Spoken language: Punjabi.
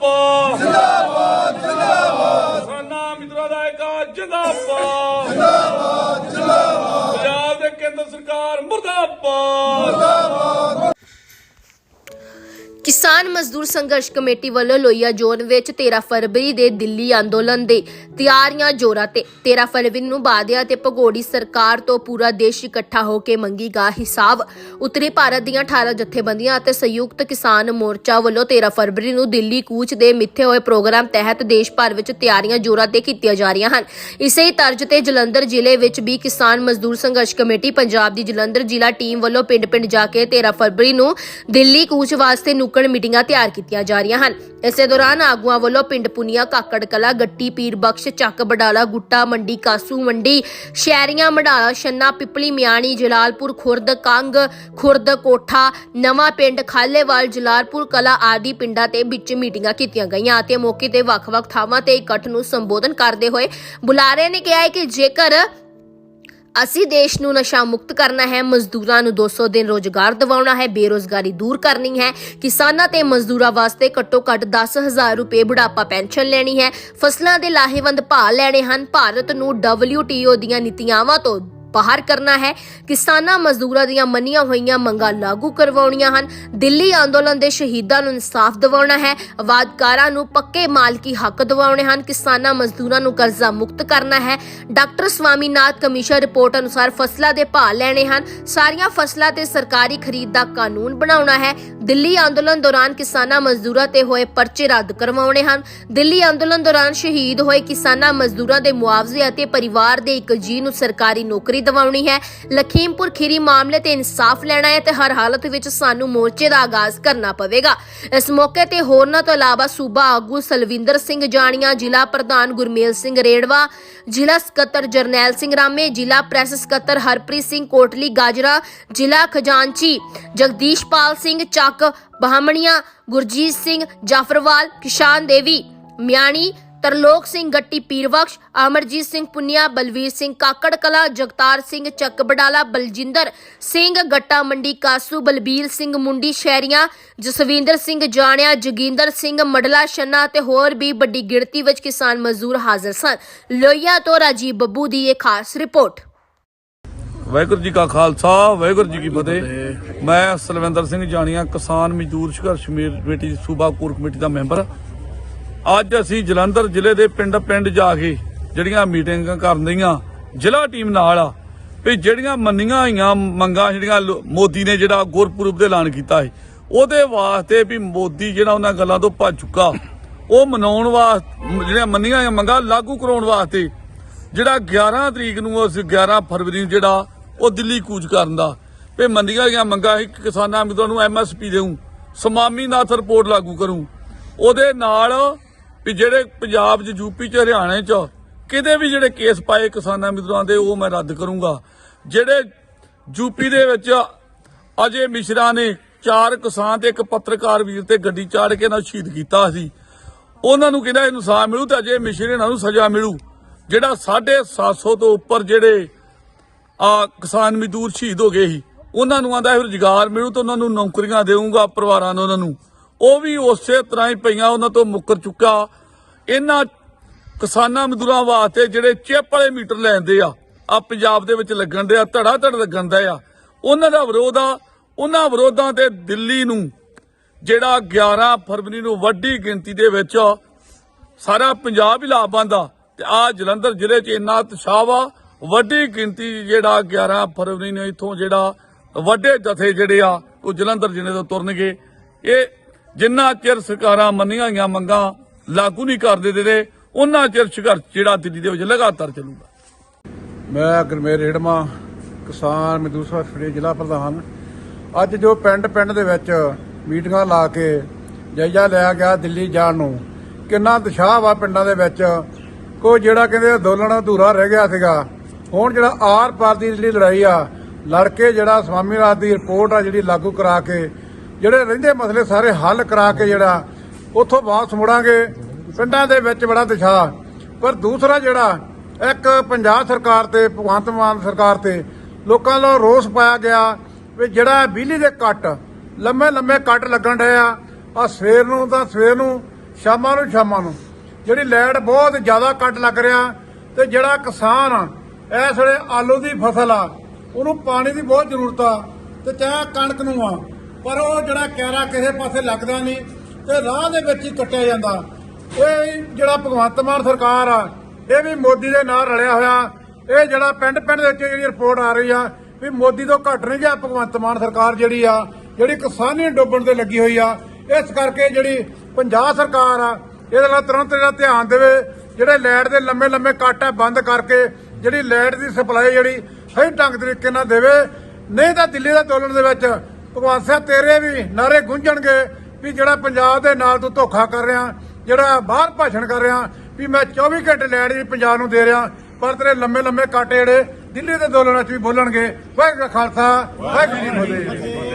ਜਿੰਦਾਬਾਦ। ਜਿੰਦਾਬਾਦ ਜਿੰਦਾਬਾਦ। ਕਿਸਾਨਾਂ ਮਿੱਤਰਾਂ ਦਾ ਇੱਕ ਜਿੰਦਾਬਾਦ। ਜਿੰਦਾਬਾਦ ਜਿੰਦਾਬਾਦ। ਪੰਜਾਬ ਦੇ ਕੇਂਦਰ ਸਰਕਾਰ ਮੁਰਦਾਬਾਦ। ਕਿਸਾਨ ਮਜ਼ਦੂਰ ਸੰਘਰਸ਼ ਕਮੇਟੀ ਵੱਲੋਂ ਲੋਹੀਆ ਜ਼ੋਨ ਵਿੱਚ 13 ਫਰਵਰੀ ਦੇ ਦਿੱਲੀ ਅੰਦੋਲਨ ਦੇ ਤਿਆਰੀਆਂ ਜ਼ੋਰਾਂ ਤੇ। 13 ਫਰਵਰੀ ਨੂੰ ਬਾਦਿਆ ਤੇ ਭਗੋੜੀ ਸਰਕਾਰ ਤੋਂ ਪੂਰਾ ਦੇਸ਼ ਇਕੱਠਾ ਹੋ ਕੇ ਮੰਗੀਗਾ ਹਿਸਾਬ। ਉੱਤਰੀ ਭਾਰਤ ਦੀਆਂ 18 ਜਥੇਬੰਦੀਆਂ ਅਤੇ ਸੰਯੁਕਤ ਕਿਸਾਨ ਮੋਰਚਾ ਵੱਲੋਂ 13 ਫਰਵਰੀ ਨੂੰ ਦਿੱਲੀ ਕੂਚ ਦੇ ਮਿੱਥੇ ਹੋਏ ਪ੍ਰੋਗਰਾਮ ਤਹਿਤ ਦੇਸ਼ ਭਰ ਵਿੱਚ ਤਿਆਰੀਆਂ ਜ਼ੋਰਾਂ ਤੇ ਕੀਤੀਆਂ ਜਾ ਰਹੀਆਂ ਹਨ। ਇਸੇ ਹੀ ਤਰਜ਼ ਤੇ ਜਲੰਧਰ ਜ਼ਿਲ੍ਹੇ ਵਿੱਚ ਵੀ ਕਿਸਾਨ ਮਜ਼ਦੂਰ ਸੰਘਰਸ਼ ਕਮੇਟੀ, ਪੰਜਾਬ ਦੀ ਜਲੰਧਰ ਜ਼ਿਲ੍ਹਾ ਟੀਮ ਵੱਲੋਂ ਪਿੰਡ-ਪਿੰਡ ਜਾ ਕੇ 13 ਫਰਵਰੀ ਨੂੰ ਦਿੱਲੀ ਕੂਚ ਵਾਸਤੇ ਨੁੱਕੜ ਮੀਟਿੰਗ ਤਿਆਰ ਕੀਤੀਆਂ ਜਾ ਰਹੀਆਂ ਹਨ। ਇਸੇ ਦੌਰਾਨ ਆਗੂਆਂ ਵੱਲੋਂ ਪਿੰਡ ਪੁਨੀਆ, ਕਾਕੜ ਕਲਾ, ਗੱਟੀ, ਪੀਰ ਬਖਸ਼, ਚੱਕ ਬਡਾਲਾ, ਗੁੱਟਾ, ਮੰਡੀ, ਕਾਸੂ ਮੰਡੀ, ਸ਼ਹਿਰੀਆਂ, ਮਡਾਲਾ, ਛੰਨਾ, ਪਿਪਲੀ, ਮਿਆਣੀ, ਜਲਾਲਪੁਰ, ਖੁਰਦ, ਕੰਗ, ਖੁਰਦ, ਕੋਠਾ, ਨਵਾਂ ਪਿੰਡ ਖਾਲੇਵਾਲ, ਜਲਾਲਪੁਰ ਕਲਾ ਆਦਿ ਪਿੰਡਾਂ ਤੇ ਵਿੱਚ ਮੀਟਿੰਗਾਂ ਕੀਤੀਆਂ ਗਈਆਂ ਅਤੇ ਮੌਕੇ ਤੇ ਵੱਖ-ਵੱਖ ਥਾਵਾਂ ਤੇ ਇਕੱਠ ਨੂੰ ਸੰਬੋਧਨ ਕਰਦੇ ਹੋਏ ਬੁਲਾਰੇ ਨੇ ਕਿਹਾ ਹੈ ਕਿ ਜੇਕਰ ਅਸੀਂ ਦੇਸ਼ ਨੂੰ ਨਸ਼ਾ ਮੁਕਤ ਕਰਨਾ ਹੈ, ਮਜ਼ਦੂਰਾਂ ਨੂੰ 200 ਦਿਨ ਰੋਜ਼ਗਾਰ ਦਿਵਾਉਣਾ ਹੈ, ਬੇਰੋਜ਼ਗਾਰੀ ਦੂਰ ਕਰਨੀ ਹੈ, ਕਿਸਾਨਾਂ ਤੇ ਮਜ਼ਦੂਰਾਂ ਵਾਸਤੇ ਘੱਟੋ ਘੱਟ 10000 ਰੁਪਏ ਬੁਢਾਪਾ ਪੈਨਸ਼ਨ ਲੈਣੀ ਹੈ, ਫਸਲਾਂ ਦੇ ਲਾਹੇਵੰਦ ਭਾਅ ਲੈਣੇ ਹਨ, ਭਾਰਤ ਨੂੰ WTO ਦੀਆਂ ਨੀਤੀਆਂਵਾਂ ਤੋਂ ਬਾਹਰ ਕਰਨਾ ਹੈ। ਕਿਸਾਨਾਂ ਮਜ਼ਦੂਰਾਂ ਦੀਆਂ ਮੰਨੀਆਂ ਹੋਈਆਂ ਮੰਗਾਂ ਲਾਗੂ ਕਰਵਾਉਣੀਆਂ ਹਨ। ਦਿੱਲੀ ਅੰਦੋਲਨ ਦੇ ਸ਼ਹੀਦਾਂ ਨੂੰ ਇਨਸਾਫ ਦਿਵਾਉਣਾ ਹੈ। ਆਵਾਜ਼ਕਾਰਾਂ ਨੂੰ ਪੱਕੇ ਮਾਲਕੀ ਹੱਕ ਦਿਵਾਉਣੇ ਹਨ। ਕਿਸਾਨਾਂ ਮਜ਼ਦੂਰਾਂ ਨੂੰ ਕਰਜ਼ਾ ਮੁਕਤ ਕਰਨਾ ਹੈ। ਡਾਕਟਰ ਸਵਾਮੀਨਾਥ ਕਮਿਸ਼ਨ ਰਿਪੋਰਟ ਅਨੁਸਾਰ ਫਸਲਾਂ ਦੇ ਭਾਅ ਲੈਣੇ ਹਨ। ਸਾਰੀਆਂ ਫਸਲਾਂ ਤੇ ਸਰਕਾਰੀ ਖਰੀਦ ਦਾ ਕਾਨੂੰਨ ਬਣਾਉਣਾ ਹੈ। ਦਿੱਲੀ ਅੰਦੋਲਨ ਦੌਰਾਨ ਕਿਸਾਨਾਂ ਮਜ਼ਦੂਰਾਂ ਤੇ ਹੋਏ ਪਰਚੇ ਰੱਦ ਕਰਵਾਉਣੇ ਹਨ। ਦਿੱਲੀ ਅੰਦੋਲਨ ਦੌਰਾਨ ਸ਼ਹੀਦ ਹੋਏ ਕਿਸਾਨਾਂ ਮਜ਼ਦੂਰਾਂ ਦੇ ਮੁਆਵਜ਼ੇ ਅਤੇ ਪਰਿਵਾਰ ਦੇ ਇੱਕ ਜੀ ਨੂੰ ਸਰਕਾਰੀ ਨੌਕਰੀ ਦਿਵਾਉਣੀ ਹੈ। ਲਖੀਮਪੁਰ ਖੀਰੀ ਮਾਮਲੇ ਤੇ ਇਨਸਾਫ ਲੈਣਾ ਹੈ ਤੇ ਹਰ ਹਾਲਤ ਵਿੱਚ ਸਾਨੂੰ ਮੋਰਚੇ ਦਾ ਆਗਾਜ਼ ਕਰਨਾ ਪਵੇਗਾ। ਇਸ ਮੌਕੇ ਤੇ ਹੋਰਨਾਂ ਤੋਂ ਇਲਾਵਾ ਸੂਬਾ ਆਗੂ ਸਲਵਿੰਦਰ ਸਿੰਘ ਜਾਣੀਆਂ, ਜ਼ਿਲ੍ਹਾ ਪ੍ਰਧਾਨ ਗੁਰਮੇਲ ਸਿੰਘ ਰੇੜਵਾ, ਜ਼ਿਲ੍ਹਾ ਸਕੱਤਰ ਜਰਨੈਲ ਸਿੰਘ ਰਾਮੇ, ਜ਼ਿਲ੍ਹਾ ਪ੍ਰੈਸ ਸਕੱਤਰ ਹਰਪ੍ਰੀਤ ਸਿੰਘ ਕੋਟਲੀ, ਗਾਜਰਾ, ਜ਼ਿਲ੍ਹਾ ਖਜ਼ਾਨਚੀ ਜਗਦੀਸ਼ਪਾਲ ਸਿੰਘ ਚੱਕ ਬਹਾਮਣੀਆਂ ਗੁਰਜੀਤ ਸਿੰਘ, ਜਾਫਰਵਾਲ, ਕਿਸ਼ਾਨ ਦੇਵੀ, ਮਿਆਣੀ, ਤਰਲੋਕ ਸਿੰਘ ਗੱਟੀ, ਪੀਰਬਖਸ਼, ਅਮਰਜੀਤ ਸਿੰਘ ਪੁੰਨਿਆ, ਬਲਵੀਰ ਸਿੰਘ ਕਾਕੜ ਕਲਾ, ਜਗਤਾਰ ਸਿੰਘ ਚੱਕ ਬਡਾਲਾ ਬਲਜਿੰਦਰ ਸਿੰਘ ਗੱਟਾ ਮੰਡੀ, ਕਾਸੂ, ਬਲਬੀਰ ਸਿੰਘ ਮੁੰਡੀ ਸ਼ਹਿਰੀਆਂ, ਜਸਵਿੰਦਰ ਸਿੰਘ ਜਾਣਿਆ, ਜਗਿੰਦਰ ਸਿੰਘ ਮਡਲਾ ਸ਼ੰਨਾ ਤੇ ਹੋਰ ਵੀ ਵੱਡੀ ਗਿਣਤੀ ਵਿੱਚ ਕਿਸਾਨ ਮਜ਼ਦੂਰ ਹਾਜ਼ਰ ਸਨ। ਲੋਹੀਆ ਤੋਂ ਰਾਜੀਵ ਬੱਬੂ ਦੀ ਇਹ ਖਾਸ ਰਿਪੋਰਟ। ਵਾਹਿਗੁਰੂ ਜੀ ਕਾ ਖਾਲਸਾ ਵਾਹਿਗੁਰੂ ਜੀ ਕੀ ਫਤਿਹ। ਮੈਂ ਸਲਵਿੰਦਰ ਸਿੰਘ ਜਾਣੀਆਂ ਕਿਸਾਨ ਮਜ਼ਦੂਰ ਸੰਘਰਸ਼ ਕਮੇਟੀ ਸੂਬਾ ਕੋਰ ਕਮੇਟੀ ਦਾ ਮੈਂਬਰ। ਅੱਜ ਅਸੀਂ ਜਲੰਧਰ ਜ਼ਿਲ੍ਹੇ ਦੇ ਪਿੰਡ-ਪਿੰਡ ਜਾ ਕੇ ਜਿਹੜੀਆਂ ਮੀਟਿੰਗਾਂ ਕਰਨ ਦੀਆਂ ਜ਼ਿਲ੍ਹਾ ਟੀਮ ਨਾਲ ਆ। ਵੀ ਜਿਹੜੀਆਂ ਮੰਨੀਆਂ ਹੋਈਆਂ ਮੰਗਾਂ ਜਿਹੜੀਆਂ ਮੋਦੀ ਨੇ ਜਿਹੜਾ ਗੁਰਪੁਰਬ ਦੇ ਐਲਾਨ ਕੀਤਾ ਹੈ ਉਹਦੇ ਵਾਸਤੇ ਵੀ ਮੋਦੀ ਜਿਹੜਾ ਉਹਨਾਂ ਗੱਲਾਂ ਤੋਂ ਭੱਜ ਚੁੱਕਾ। ਉਹ ਮਨਾਉਣ ਵਾਸਤੇ ਜਿਹੜੀਆਂ ਮੰਨੀਆਂ ਹੋਈਆਂ ਮੰਗਾਂ ਲਾਗੂ ਕਰਾਉਣ ਵਾਸਤੇ ਜਿਹੜਾ 11 ਤਰੀਕ ਨੂੰ ਉਸ 11 ਫਰਵਰੀ ਨੂੰ ਜਿਹੜਾ ਉਹ ਦਿੱਲੀ ਕੂਚ ਕਰਨ ਦਾ। ਵੀ ਮੰਨੀਆਂ ਦੀਆਂ ਮੰਗਾਂ ਸੀ ਕਿਸਾਨਾਂ ਮਿੱਤਰਾਂ ਨੂੰ ਐਮਐਸਪੀ ਦੇਉ ਸਮਾਮੀਨਾਥ ਰਿਪੋਰਟ ਲਾਗੂ ਕਰੂੰ। ਉਹਦੇ ਨਾਲ ਵੀ ਜਿਹੜੇ ਪੰਜਾਬ 'ਚ ਯੂਪੀ 'ਚ, ਹਰਿਆਣੇ 'ਚ ਕਿਤੇ ਵੀ ਜਿਹੜੇ ਕੇਸ ਪਾਏ ਕਿਸਾਨਾਂ ਮਿੱਤਰਾਂ ਦੇ, ਉਹ ਮੈਂ ਰੱਦ ਕਰੂੰਗਾ। ਜਿਹੜੇ ਯੂਪੀ ਦੇ ਵਿੱਚ ਅਜੇ ਮਿਸ਼ਰਾ ਨੇ ਚਾਰ ਕਿਸਾਨ ਤੇ ਇੱਕ ਪੱਤਰਕਾਰ ਵੀਰ ਤੇ ਗੱਡੀ ਚਾੜ ਕੇ ਨਾਲ ਸ਼ਹੀਦ ਕੀਤਾ ਸੀ। ਉਹਨਾਂ ਨੂੰ ਕਹਿੰਦਾ ਇਨਸਾਫ ਮਿਲੂ ਤੇ ਅਜੇ ਮਿਸ਼ਰੇ ਨਾਲ ਨੂੰ ਸਜ਼ਾ ਮਿਲੂ। ਜਿਹੜਾ 750 ਤੋਂ ਉੱਪਰ ਜਿਹੜੇ ਆ ਕਿਸਾਨ ਮਜ਼ਦੂਰ ਸ਼ਹੀਦ ਹੋ ਗਏ ਸੀ। ਉਹਨਾਂ ਨੂੰ ਆਂਦਾ ਰੁਜ਼ਗਾਰ ਮਿਲੂ ਤਾਂ ਉਹਨਾਂ ਨੂੰ ਨੌਕਰੀਆਂ ਦੇਊਂਗਾ, ਪਰਿਵਾਰਾਂ ਨੂੰ ਉਹਨਾਂ ਨੂੰ। ਉਹ ਵੀ ਉਸੇ ਤਰ੍ਹਾਂ ਹੀ ਪਈਆਂ, ਉਹਨਾਂ ਤੋਂ ਮੁੱਕਰ ਚੁੱਕਾ। ਇਹਨਾਂ ਕਿਸਾਨਾਂ ਮਜ਼ਦੂਰਾਂ ਵਾਸਤੇ ਜਿਹੜੇ ਚਿੱਪ ਵਾਲੇ ਮੀਟਰ ਲੈਂਦੇ ਆ ਆ ਪੰਜਾਬ ਦੇ ਵਿੱਚ ਲੱਗਣ ਦੇ ਆ ਧੜਾ ਧੜ ਲੱਗਣ ਦਾ ਆ। ਉਹਨਾਂ ਦਾ ਵਿਰੋਧ ਆ, ਉਹਨਾਂ ਵਿਰੋਧਾਂ ਤੇ ਦਿੱਲੀ ਨੂੰ ਜਿਹੜਾ 11 ਫਰਵਰੀ ਨੂੰ ਵੱਡੀ ਗਿਣਤੀ ਦੇ ਵਿੱਚ ਸਾਰਾ ਪੰਜਾਬ ਹੀ ਲਾਭਬੰਦ ਆ। ਤੇ ਆ ਜਲੰਧਰ ਜ਼ਿਲ੍ਹੇ 'ਚ ਇੰਨਾ ਉਤਸ਼ਾਹ ਵਾ ਵੱਡੀ ਗਿਣਤੀ ਜਿਹੜਾ 11 ਫਰਵਰੀ ਨੂੰ ਇੱਥੋਂ ਜਿਹੜਾ ਵੱਡੇ ਜਥੇ ਜਿਹੜੇ ਆ, ਉਹ ਜਲੰਧਰ ਜ਼ਿਲ੍ਹੇ ਤੋਂ ਤੁਰਨਗੇ। ਇਹ ਜਿੰਨਾ ਚਿਰ ਸਰਕਾਰਾਂ ਮੰਨੀਆਂ ਹੋਈਆਂ ਮੰਗਾਂ ਲਾਗੂ ਨਹੀਂ ਕਰਦੇ ਦੇ ਉਹਨਾਂ ਚਿਰ ਸੰਘਰਸ਼ ਜਿਹੜਾ ਦਿੱਲੀ ਦੇ ਵਿੱਚ ਲਗਾਤਾਰ ਚੱਲੂਗਾ। ਮੈਂ ਗੁਰਮੇਰ ਰੇੜਮਾ, ਕਿਸਾਨ ਮਜ਼ਦੂਰ ਸੰਘਰਸ਼ ਜ਼ਿਲ੍ਹਾ ਪ੍ਰਧਾਨ। ਅੱਜ ਜੋ ਪਿੰਡ ਪਿੰਡ ਦੇ ਵਿੱਚ ਮੀਟਿੰਗਾਂ ਲਾ ਕੇ ਜਾਇਜ਼ਾ ਲਿਆ ਗਿਆ ਦਿੱਲੀ ਜਾਣ ਨੂੰ, ਕਿੰਨਾ ਉਤਸ਼ਾਹ ਵਾ ਪਿੰਡਾਂ ਦੇ ਵਿੱਚ। ਕੋਈ ਜਿਹੜਾ ਕਹਿੰਦੇ ਅੰਦੋਲਨ ਅਧੂਰਾ ਰਹਿ ਗਿਆ ਸੀਗਾ ਹੁਣ ਜਿਹੜਾ ਆਰ ਪਾਰ ਦੀ ਜਿਹੜੀ ਲੜਾਈ ਆ ਲੜ ਕੇ ਜਿਹੜਾ ਸਵਾਮੀ ਰਾਜ ਦੀ ਰਿਪੋਰਟ ਆ ਜਿਹੜੀ ਲਾਗੂ ਕਰਾ ਕੇ, ਜਿਹੜੇ ਰਹਿੰਦੇ ਮਸਲੇ ਸਾਰੇ ਹੱਲ ਕਰਾ ਕੇ ਜਿਹੜਾ, ਉੱਥੋਂ ਵਾਪਸ ਮੁੜਾਂਗੇ, ਪਿੰਡਾਂ ਦੇ ਵਿੱਚ ਬੜਾ ਦਿਸ਼ਾ। ਪਰ ਦੂਸਰਾ ਜਿਹੜਾ, ਇੱਕ ਪੰਜਾਬ ਸਰਕਾਰ ਤੇ, ਭਗਵੰਤ ਮਾਨ ਸਰਕਾਰ ਤੇ ਲੋਕਾਂ ਨੂੰ ਰੋਸ ਪਾਇਆ ਗਿਆ ਵੀ ਜਿਹੜਾ ਬਿਜਲੀ ਦੇ ਕੱਟ ਲੰਮੇ ਲੰਮੇ ਕੱਟ ਲੱਗਣ ਰਹੇ ਆ ਆ ਸਵੇਰ ਨੂੰ ਤਾਂ ਸਵੇਰ ਨੂੰ, ਸ਼ਾਮਾਂ ਨੂੰ ਸ਼ਾਮਾਂ ਨੂੰ। ਜਿਹੜੀ ਲਾਈਟ ਬਹੁਤ ਜ਼ਿਆਦਾ ਕੱਟ ਲੱਗ ਰਿਹਾ ਤੇ ਜਿਹੜਾ ਕਿਸਾਨ ਇਸ ਵੇਲੇ ਆਲੂ ਦੀ ਫਸਲ ਆ। ਉਹਨੂੰ ਪਾਣੀ ਦੀ ਬਹੁਤ ਜ਼ਰੂਰਤ ਆ ਤੇ ਚਾਹੇ ਕਣਕ ਨੂੰ ਆ। ਪਰ ਉਹ ਜਿਹੜਾ ਕੈਰਾ ਕਿਸੇ ਪਾਸੇ ਲੱਗਦਾ ਨਹੀਂ ਤੇ ਰਾਹ ਦੇ ਵਿੱਚ ਹੀ ਕੱਟਿਆ ਜਾਂਦਾ। ਇਹ ਜਿਹੜਾ ਭਗਵੰਤ ਮਾਨ ਸਰਕਾਰ ਆ, ਇਹ ਵੀ ਮੋਦੀ ਦੇ ਨਾਲ ਰਲਿਆ ਹੋਇਆ। ਇਹ ਜਿਹੜਾ ਪਿੰਡ ਪਿੰਡ ਦੇ ਵਿੱਚ ਜਿਹੜੀ ਰਿਪੋਰਟ ਆ ਰਹੀ ਆ ਵੀ ਮੋਦੀ ਤੋਂ ਘੱਟ ਨਹੀਂ ਗਿਆ ਭਗਵੰਤ ਮਾਨ ਸਰਕਾਰ ਜਿਹੜੀ ਆ, ਜਿਹੜੀ ਕਿਸਾਨੀ ਡੁੱਬਣ ਤੇ ਲੱਗੀ ਹੋਈ ਆ। ਇਸ ਕਰਕੇ ਜਿਹੜੀ ਪੰਜਾਬ ਸਰਕਾਰ ਆ, ਇਹਦੇ ਨਾਲ ਤੁਰੰਤ ਜਿਹੜਾ ਧਿਆਨ ਦੇਵੇ ਜਿਹੜੇ ਲਾਈਟ ਦੇ ਲੰਮੇ ਲੰਮੇ ਕੱਟ ਹੈ ਬੰਦ ਕਰਕੇ ਜਿਹੜੀ ਲਾਈਟ ਦੀ ਸਪਲਾਈ ਜਿਹੜੀ ਸਹੀ ਢੰਗ ਤਰੀਕੇ ਨਾਲ ਦੇਵੇ, ਨਹੀਂ ਤਾਂ ਦਿੱਲੀ ਦੇ ਅੰਦੋਲਨ ਦੇ ਵਿੱਚ ਭਗਵੰਤ ਸਾਹਿਬ ਤੇਰੇ ਵੀ ਨਾਰੇ ਗੂੰਜਣਗੇ ਵੀ ਜਿਹੜਾ ਪੰਜਾਬ ਦੇ ਨਾਲ ਤੂੰ ਧੋਖਾ ਕਰ ਰਿਹਾ, ਜਿਹੜਾ ਬਾਹਰ ਭਾਸ਼ਣ ਕਰ ਰਿਹਾ, ਵੀ ਮੈਂ 24 ਘੰਟੇ ਲਾਈਟ ਜੀ ਪੰਜਾਬ ਨੂੰ ਦੇ ਰਿਹਾ, ਪਰ ਤੇਰੇ ਲੰਮੇ ਲੰਮੇ ਕੱਟ ਜਿਹੜੇ ਦਿੱਲੀ ਦੇ ਅੰਦੋਲਨ ਵਿੱਚ ਵੀ ਬੋਲਣਗੇ। ਵਾਹਿਗੁਰੂ ਖਾਲਸਾ, ਵਾਹਿਗੁਰੂ ਜੀ ਕੀ ਫਤਿਹ।